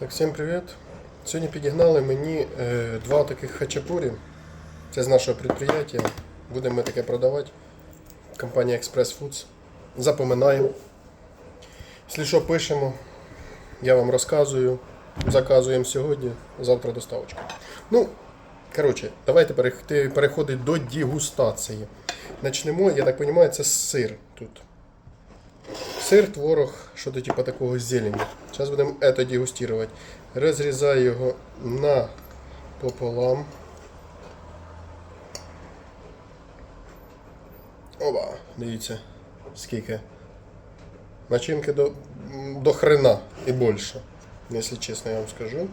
Так, всім привіт. Сьогодні підігнали мені е, два таких хачапурі. Це з нашого підприємства. Будемо ми таке продавати. Компанія Express Foods. Запоминаємо. Що пишемо, я вам розказую. Заказуємо сьогодні, завтра доставочка. Ну, коротше, давайте переходити до дегустації. Начнемо, я так розумію, це сир тут. Сир, творог, що-то типу такого зелені. Зараз будемо це дегустувати. Розрізаю його на пополам. Оба, дивіться, скільки. Начинки до, м, до хрена і більше, якщо чесно, я вам скажу.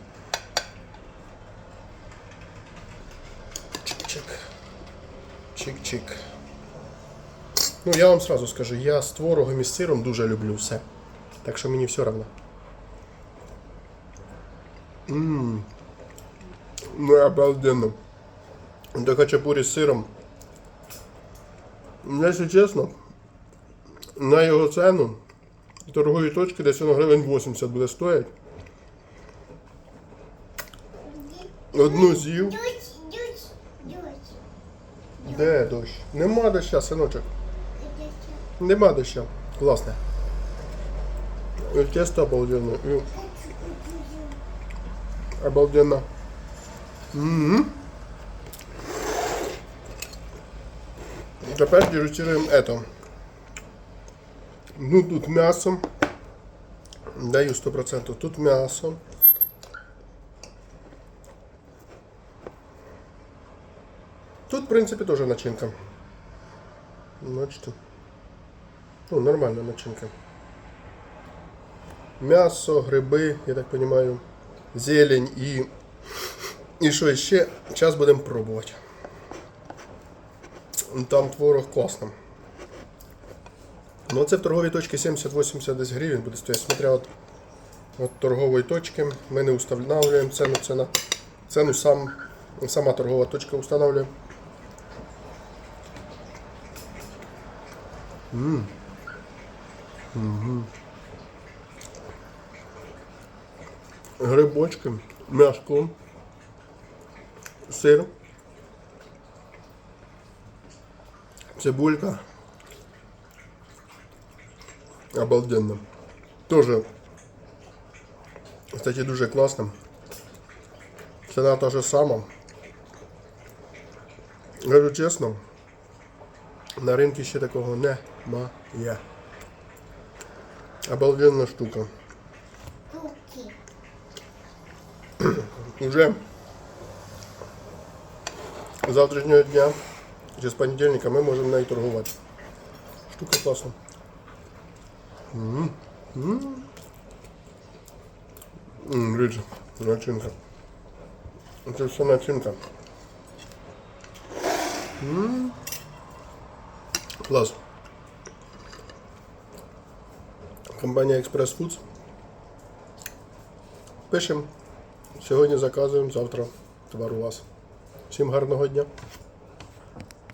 Чик-чик. Чик-чик. Ну, я вам сразу скажу, я з творогом і з сиром дуже люблю все. Так що мені все одно. Ммм. Ну, обалденно. До хачапурі з сиром. Якщо чесно, на його ціну торгові точки десь воно гривень 80 буде стоять. Одну з'їв. Дуть, дуть, дуть. Де дощ? Нема доща, синочок. Нема доща. Класне. Тесто обалденне. Обалденно. Угу. Тепер дегустируємо это. Ну тут м'ясо. Даю 100%. Тут м'ясо. Тут, в принципі, теж начинка. Бачите? Ну, нормальна начинка. М'ясо, гриби, я так розумію, зелень і. І що ще? Зараз будемо пробувати. Там творог класно. Ну, це в торговій точці 70-80 десь гривень буде стояти. Смотря от, от торгової точки. Ми не встановлюємо ціну, ціна. Ціну сам, сама торгова точка встановлює. Грибочки, м'яско, сир, цибулька. Обалденно. Тоже, кстати, дуже класно. Ціна та же сама. Кажу чесно, на ринку ще такого немає. Обалденна штука. Уже з завтрашнього дня, чи з понедільника, ми можемо нею торгувати. Штука класна. М, м. Начинка. Це все начинка. М. Клас. Компанія Express Foods. Пишемо. Сьогодні заказуємо, завтра товар у вас. Всім гарного дня.